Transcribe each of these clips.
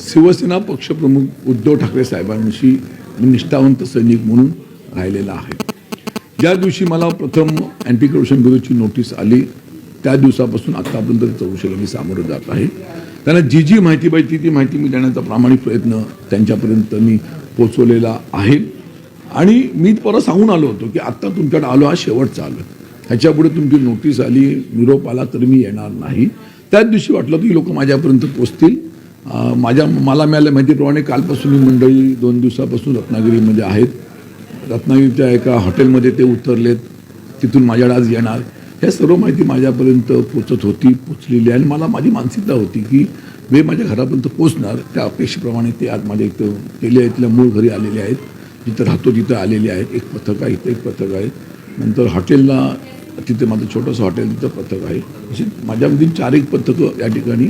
शिवसेना पक्षप्रमुख उद्धव ठाकरे साहेबांशी मी निष्ठावंत सैनिक म्हणून राहिलेला आहे. ज्या दिवशी मला प्रथम अँटी करप्शन ब्युरोची नोटीस आली त्या दिवसापासून आत्तापर्यंत चौकशीला मी सामोरं जात आहे. त्यांना जी जी माहिती पाहिजे ती माहिती मी देण्याचा प्रामाणिक प्रयत्न त्यांच्यापर्यंत मी पोचवलेला आहे. आणि मी परत सांगून आलो होतो की आत्ता तुमच्याकडे आलो हा शेवटचा आलो. ह्याच्यापुढे तुमची नोटीस आली निरोप आला तर मी येणार नाही. त्याच दिवशी वाटलं की लोक माझ्यापर्यंत पोचतील. माझ्या मला मिळाल्या माहितीप्रमाणे कालपासून ही मंडळी दोन दिवसापासून रत्नागिरीमध्ये आहेत. रत्नागिरीच्या एका हॉटेलमध्ये ते उतरलेत. तिथून माझ्याकडे आज येणार. ह्या सर्व माहिती माझ्यापर्यंत पोचत होती पोचलेली आहे. आणि मला माझी मानसिकता होती की वे माझ्या घरापर्यंत पोचणार. त्या अपेक्षेप्रमाणे ते आज माझ्या इथं केले आहेत. मूळ घरी आलेले आहेत. जिथं राहतो तिथं आलेले आहेत. एक पथक आहे इथं एक पथक आहे. नंतर हॉटेलला तिथे माझं छोटंसं हॉटेल तिथं पथक आहे. अशी माझ्यामधील चार एक पथकं या ठिकाणी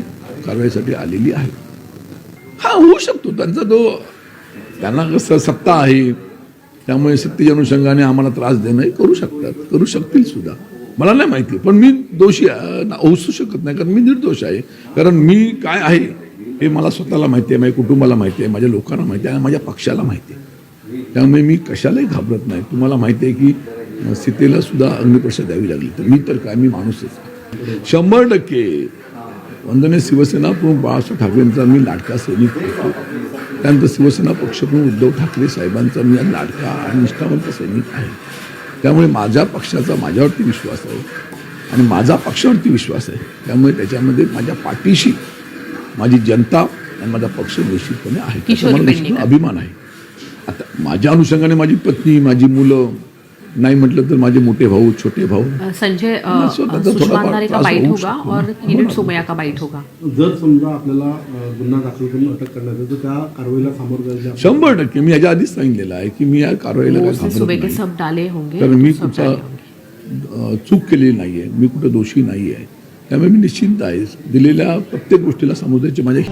कारवाईसाठी आलेली आहेत. हा होऊ शकतो. त्यांचा तो त्यांना कसं सत्ता आहे त्यामुळे सत्तेच्या अनुषंगाने आम्हाला त्रास देणं हे करू शकतात. करू शकतील सुद्धा. मला नाही माहिती पण मी दोषी आहे, ना- होऊ शकत नाही कारण मी निर्दोष आहे. कारण मी काय आहे हे मला स्वतःला माहिती आहे माझ्या कुटुंबाला माहिती आहे माझ्या लोकांना माहिती आहे आणि माझ्या पक्षाला माहिती आहे. त्यामुळे मी कशालाही घाबरत नाही. तुम्हाला माहिती आहे की सीतेला सुद्धा अग्निपरीक्षा द्यावी लागली. तर मी तर काय मी माणूसच शंभर टक्के वंदने शिवसेना प्रमुख बाळासाहेब ठाकरेंचा मी लाडका सैनिक होतो. त्यानंतर शिवसेना पक्षप्रमुख उद्धव ठाकरे साहेबांचा मी लाडका आणि निष्ठावंत सैनिक आहे. त्यामुळे माझ्या पक्षाचा माझ्यावरती विश्वास आहे आणि माझा पक्षावरती विश्वास आहे. त्यामुळे त्याच्यामध्ये माझ्या पाठीशी माझी जनता आणि माझा पक्ष निश्चितपणे आहे. त्याचा मला निश्चित. अभिमान आहे. आता माझ्या अनुषंगाने माझी पत्नी माझी मुलं नाही म्हटलं तर माझे मोठे भाऊ छोटे भाऊ. संजय जर समजा आपल्याला गुन्हा दाखल करून अटक करण्यात तर त्या कारवाईला सामोरं जायचं शंभर टक्के. मी याच्या आधीच सांगितलेलं आहे की मी या कारवाईला कारण मी. अ, चूक केलेली नाही आहे मी कुठं दोषी नाही आहे त्यामुळे मी निश्चिंत आहे. दिलेल्या प्रत्येक गोष्टीला सामोरं जायची माझ्या